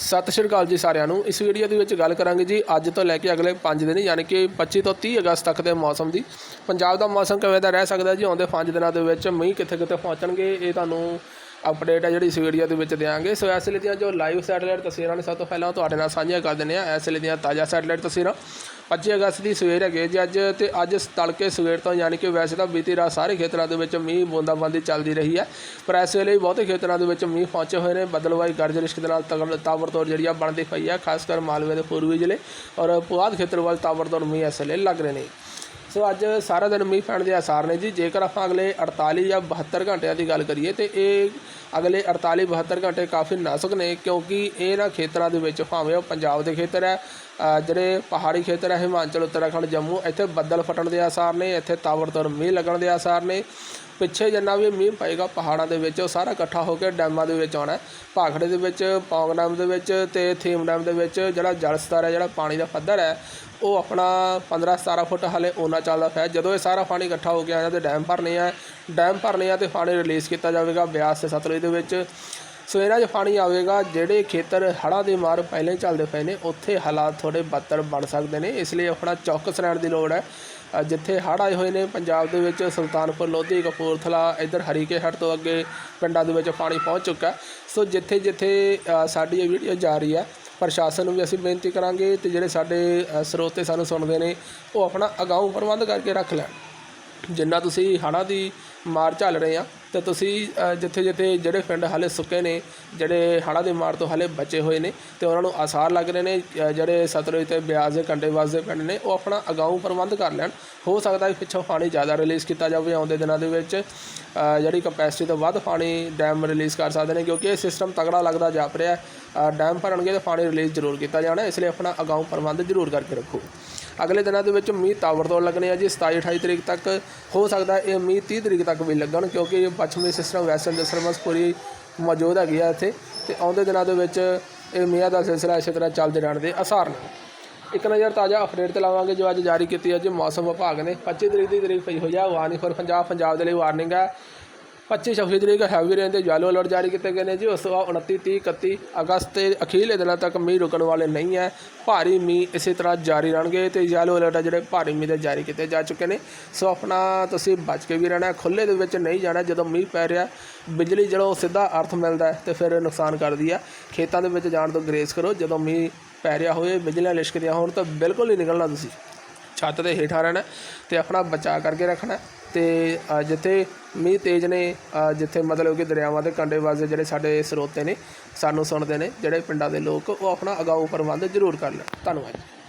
ਸਤਿ ਸ਼੍ਰੀ ਅਕਾਲ ਜੀ ਸਾਰਿਆਂ ਨੂੰ। ਇਸ ਵੀਡੀਓ ਦੇ ਵਿੱਚ ਗੱਲ ਕਰਾਂਗੇ ਜੀ ਅੱਜ ਤੋਂ ਲੈ ਕੇ ਅਗਲੇ 5 ਦਿਨ, ਯਾਨੀ ਕਿ 25 ਤੋਂ 30 ਅਗਸਤ ਤੱਕ ਦੇ ਮੌਸਮ ਦੀ। ਪੰਜਾਬ ਦਾ ਮੌਸਮ ਕਿਵੇਂ ਦਾ ਰਹਿ ਸਕਦਾ ਜੀ? ਆਉਂਦੇ 5 ਦਿਨਾਂ ਦੇ ਵਿੱਚ ਮੀਂਹ ਕਿੱਥੇ ਕਿੱਥੇ ਪਹੁੰਚਣਗੇ? ਇਹ ਤੁਹਾਨੂੰ ਅਪਡੇਟ ਹੈ ਜਿਹੜੀ ਇਸ ਵੀਡੀਓ ਦੇ ਵਿੱਚ ਦਿਆਂਗੇ। ਸੋ ਇਸ ਲਈ ਦੀਆਂ ਜੋ ਲਾਈਵ ਸੈਟੇਲਾਈਟ ਤਸਵੀਰਾਂ ਨੇ, ਸਭ ਤੋਂ ਪਹਿਲਾਂ ਉਹ ਤੁਹਾਡੇ ਨਾਲ ਸਾਂਝੀਆਂ ਕਰ ਦਿੰਦੇ ਆ ਇਸ ਲਈ ਦੀਆਂ ਤਾਜ਼ਾ ਸੈਟੇਲਾਈਟ ਤਸਵੀਰਾਂ। 25 ਅਗਸਤ ਦੀ ਸਵੇਰ ਹੈਗੇ ਜੀ ਅੱਜ ਤੇ ਅੱਜ ਤੜਕੇ ਸਵੇਰ ਤੋਂ ਯਾਨੀ ਕਿ ਵੈਸੇ ਤਾਂ ਬੀਤੀ ਰਾਤ ਸਾਰੇ ਖੇਤਰਾਂ ਦੇ ਵਿੱਚ ਮੀਂਹ ਬੂੰਦਾਬਾਂਦੀ ਚੱਲਦੀ ਰਹੀ ਹੈ। ਪਰ ਇਸ ਵੇਲੇ ਬਹੁਤੇ ਖੇਤਰਾਂ ਦੇ ਵਿੱਚ ਮੀਂਹ ਪਹੁੰਚੇ ਹੋਏ ਨੇ। ਬਦਲਵਾਈ ਗਰਜ ਰਿਸ਼ਕ ਦੇ ਨਾਲ ਤਗੜ ਤਾਬੜਤੋੜ ਜਿਹੜੀ ਆ ਬਣਦੀ ਪਈ ਹੈ। ਖਾਸ ਕਰ ਮਾਲਵੇ ਦੇ ਪੂਰਬੀ ਜ਼ਿਲ੍ਹੇ ਔਰ ਪੁਆਧ ਖੇਤਰ ਵੱਲ ਤਾਬੜਤੋੜ ਮੀਂਹ ਇਸ ਵੇਲੇ ਲੱਗ ਰਹੇ ਨੇ। ਸੋ ਅੱਜ ਸਾਰਾ ਦਿਨ ਮੀਂਹ ਪੈਣ ਦੇ ਆਸਾਰ ਨੇ ਜੀ। ਜੇਕਰ ਆਪਾਂ ਅਗਲੇ 48 ਜਾਂ 72 ਘੰਟਿਆਂ ਦੀ ਗੱਲ ਕਰੀਏ ਤੇ ਇਹ ਅਗਲੇ 48 72 ਘੰਟੇ ਕਾਫੀ ਨਾਜ਼ੁਕ ਨੇ ਕਿਉਂਕਿ ਇਹਨਾਂ ਖੇਤਰਾਂ ਦੇ ਵਿੱਚ ਭਾਵੇਂ ਉਹ ਪੰਜਾਬ ਦੇ ਖੇਤਰ ਹੈ ਜਿਹੜੇ ਪਹਾੜੀ ਖੇਤਰ ਹੈ, ਹਿਮਾਚਲ, ਉੱਤਰਾਖੰਡ, ਜੰਮੂ, ਇੱਥੇ ਬੱਦਲ ਫਟਣ ਦੇ ਆਸਾਰ ਨੇ, ਇੱਥੇ ਤਾਬੜਤੋੜ ਮੀਂਹ ਲੱਗਣ ਦੇ ਆਸਾਰ ਨੇ। ਪਿੱਛੇ ਜਿੰਨਾ ਵੀ ਮੀਂਹ ਪਏਗਾ ਪਹਾੜਾਂ ਦੇ ਵਿੱਚ, ਉਹ ਸਾਰਾ ਇਕੱਠਾ ਹੋ ਕੇ ਡੈਮਾਂ ਦੇ ਵਿੱਚ ਆਉਣਾ ਭਾਖੜੇ ਦੇ ਵਿੱਚ, ਪੌਂਗ ਡੈਮ ਦੇ ਵਿੱਚ ਤੇ ਥੀਮ ਡੈਮ ਦੇ ਵਿੱਚ ਜਿਹੜਾ ਜਲ ਸਤਰ ਹੈ, ਜਿਹੜਾ ਪਾਣੀ ਦਾ ਪੱਧਰ ਹੈ, ਉਹ ਆਪਣਾ 15 17 ਫੁੱਟ ਹਲੇ ਓਨਾ ਚੱਲਦਾ ਪਿਆ ਜਦੋਂ ਇਹ ਸਾਰਾ ਪਾਣੀ ਇਕੱਠਾ ਹੋ ਕੇ ਆਇਆ, ਤੇ ਡੈਮ ਭਰਨੇ ਆ, ਡੈਮ ਭਰਨੇ ਆ ਤੇ ਪਾਣੀ ਰਿਲੀਜ਼ ਕੀਤਾ ਜਾਵੇਗਾ ਬਿਆਸ ਤੇ ਸਤਲੁਜ ਦੇ ਵਿੱਚ। ਸੋ ਇਹਨਾਂ 'ਚ ਪਾਣੀ ਆਵੇਗਾ, ਜਿਹੜੇ ਖੇਤਰ ਹੜ੍ਹਾਂ ਦੀ ਮਾਰ ਪਹਿਲਾਂ ਹੀ ਚੱਲਦੇ ਪਏ ਨੇ, ਉੱਥੇ ਹਾਲਾਤ ਥੋੜੇ ਬੱਤਰ ਬਣ ਸਕਦੇ ਨੇ, ਇਸ ਲਈ ਆਪਣਾ ਚੌਕਸ ਰਹਿਣ ਦੀ ਲੋੜ ਹੈ। ਜਿੱਥੇ ਹੜ੍ਹ ਆਏ ਹੋਏ ਨੇ, ਪੰਜਾਬ ਦੇ ਵਿੱਚ ਸੁਲਤਾਨਪੁਰ, ਲੋਧੀ, ਕਪੂਰਥਲਾ, ਇੱਧਰ ਹਰੀਕੇਹਟ ਤੋਂ ਅੱਗੇ ਪਿੰਡਾਂ ਦੇ ਵਿੱਚ ਪਾਣੀ ਪਹੁੰਚ ਚੁੱਕਾ ਸੋ ਜਿੱਥੇ ਜਿੱਥੇ ਸਾਡੀ ਇਹ ਵੀਡੀਓ ਜਾ ਰਹੀ ਹੈ, ਪ੍ਰਸ਼ਾਸਨ ਨੂੰ ਵੀ ਅਸੀਂ ਬੇਨਤੀ ਕਰਾਂਗੇ ਤੇ ਜਿਹੜੇ ਸਾਡੇ ਸਰੋਤੇ ਸਾਨੂੰ ਸੁਣਦੇ ਨੇ, ਉਹ ਆਪਣਾ ਅਗਾਊਂ ਪ੍ਰਬੰਧ ਕਰਕੇ ਰੱਖ ਲੈਣ। ਜਿੰਨਾ ਤੁਸੀਂ ਹੜ੍ਹਾਂ ਦੀ ਮਾਰ ਝੱਲ ਰਹੇ ਆ ਤੇ ਤੁਸੀਂ ਜਿੱਥੇ ਜਿੱਥੇ ਜਿਹੜੇ ਪਿੰਡ ਹਾਲੇ ਸੁੱਕੇ ਨੇ, ਜਿਹੜੇ ਹੜ੍ਹਾਂ ਦੀ ਮਾਰ ਤੋਂ ਹਾਲੇ ਬਚੇ ਹੋਏ ਨੇ, ਤੇ ਉਹਨਾਂ ਨੂੰ ਆਸਾਰ ਲੱਗ ਰਹੇ ਨੇ ਜਿਹੜੇ ਸਤਲੁਜ ਤੇ ਬਿਆਸ ਦੇ ਕੰਢੇ ਵਸਦੇ ਪਿੰਡ ਨੇ, ਉਹ ਆਪਣਾ ਅਗਾਊਂ ਪ੍ਰਬੰਧ ਕਰ ਲੈਣ। ਹੋ ਸਕਦਾ ਹੈ ਪਿੱਛੋਂ ਪਾਣੀ ਜ਼ਿਆਦਾ ਰਿਲੀਜ਼ ਕੀਤਾ ਜਾਵੇ ਆਉਂਦੇ ਦਿਨਾਂ ਦੇ ਵਿੱਚ ਜਿਹੜੀ ਕਪੈਸਿਟੀ ਤੋਂ ਵੱਧ ਪਾਣੀ ਡੈਮ ਰਿਲੀਜ਼ ਕਰ ਸਕਦੇ ਨੇ, ਕਿਉਂਕਿ ਇਹ ਸਿਸਟਮ ਤਗੜਾ ਲੱਗਦਾ ਜਾਪ ਰਿਹਾ ਹੈ। ਡੈਮ ਭਰਨਗੇ ਤਾਂ ਪਾਣੀ ਰਿਲੀਜ਼ ਜ਼ਰੂਰ ਕੀਤਾ ਜਾਣਾ, ਇਸ ਲਈ ਆਪਣਾ ਅਗਾਊਂ ਪ੍ਰਬੰਧ ਜ਼ਰੂਰ ਕਰਕੇ ਰੱਖੋ। ਅਗਲੇ ਦਿਨਾਂ ਦੇ ਵਿੱਚ ਮੀਂਹ ਤਾਬੜਤੋੜ ਲੱਗਣੇ ਆ ਜੀ 27 28 ਤਰੀਕ ਤੱਕ, ਹੋ ਸਕਦਾ ਇਹ ਮੀਂਹ 30 ਤਰੀਕ ਤੱਕ ਵੀ ਲੱਗਣ, ਕਿਉਂਕਿ ਪੱਛਮੀ ਸਿਸਟਮ ਵੈਸਟਰਨ ਡਿਸਟਰਬੈਂਸ ਪੂਰੀ ਮੌਜੂਦ ਹੈਗੀ ਆ ਇੱਥੇ ਤੇ ਆਉਂਦੇ ਦਿਨਾਂ ਦੇ ਵਿੱਚ ਇਹ ਮੀਆਂ ਦਾ ਸਿਲਸਿਲਾ ਇਸੇ ਤਰ੍ਹਾਂ ਚੱਲਦੇ ਰਹਿਣ ਦੇ ਆਸਾਰ ਨੇ। ਇੱਕ ਨਜ਼ਰ ਤਾਜ਼ਾ ਅਪਡੇਟ ਤੇ ਲਾਵਾਂਗੇ ਜੋ ਅੱਜ ਜਾਰੀ ਕੀਤੀ ਹੈ ਜੀ ਮੌਸਮ ਵਿਭਾਗ ਨੇ। 25 ਤਰੀਕ ਦੀ ਤਰੀਕ ਪਈ ਹੋਈ ਆ ਵਾਰਨਿੰਗ ਫॉर ਪੰਜਾਬ ਪੰਜਾਬ ਦੇ ਲਈ ਵਾਰਨਿੰਗ ਹੈ। 25 26 ਤਰੀਕ ਹੈਵੀ ਰੇਨ ਦੇ ਯੈਲੋ ਅਲਰਟ ਜਾਰੀ ਕੀਤੇ ਗਏ ਨੇ ਜੀ। ਉਸ ਤੋਂ ਬਾਅਦ 29 30 31 ਅਗਸਤ ਤੇ ਅਖੀਰਲੇ ਦਿਨਾਂ ਤੱਕ ਮੀਂਹ ਰੁਕਣ ਵਾਲੇ ਨਹੀਂ ਹੈ। ਭਾਰੀ ਮੀਂਹ ਇਸੇ ਤਰ੍ਹਾਂ ਜਾਰੀ ਰਹਿਣਗੇ ਤੇ ਯੈਲੋ ਅਲਰਟ ਆ ਜਿਹੜੇ ਭਾਰੀ ਮੀਂਹ ਦੇ ਜਾਰੀ ਕੀਤੇ ਜਾ ਚੁੱਕੇ ਨੇ। ਸੋ ਆਪਣਾ ਤੁਸੀਂ ਬਚ ਕੇ ਵੀ ਰਹਿਣਾ ਖੁੱਲੇ ਦੇ ਵਿੱਚ ਨਹੀਂ ਜਾਣਾ ਜਦੋਂ ਮੀਂਹ ਪੈ ਰਿਹਾ ਬਿਜਲੀ ਜਦੋਂ ਸਿੱਧਾ ਅਰਥ ਮਿਲਦਾ ਹੈ ਤੇ ਫਿਰ ਨੁਕਸਾਨ ਕਰਦੀ ਹੈ। ਖੇਤਾਂ ਦੇ ਵਿੱਚ ਜਾਣ ਤੋਂ ਗਰੇਜ਼ ਕਰੋ। ਜਦੋਂ ਮੀਂਹ ਪੈ ਰਿਹਾ ਹੋਵੇ ਬਿਜਲੀਆਂ ਲਿਸ਼ਕਦੀਆਂ ਹੋਣ ਤਾਂ ਬਿਲਕੁਲ ਨਹੀਂ ਨਿਕਲਣਾ ਤੁਸੀਂ। ਛੱਤ ਦੇ ਹੇਠਾਂ ਰਹਿਣਾ ਤੇ ਆਪਣਾ ਬਚਾਅ ਕਰਕੇ ਰੱਖਣਾ। ਤੇ ਜਿੱਥੇ ਮੀਂਹ ਤੇਜ਼ ਨੇ ਜਿੱਥੇ ਮਤਲਬ ਕਿ ਦਰਿਆਵਾਂ ਦੇ ਕੰਢੇ ਵਾਸਤੇ ਜਿਹੜੇ ਸਾਡੇ ਸਰੋਤੇ ਨੇ, ਸਾਨੂੰ ਸੁਣਦੇ ਨੇ, ਜਿਹੜੇ ਪਿੰਡਾਂ ਦੇ ਲੋਕ, ਉਹ ਆਪਣਾ ਅਗਾਊ ਪ੍ਰਬੰਧ ਜ਼ਰੂਰ ਕਰ ਲੈਣ ਧੰਨਵਾਦ ਜੀ।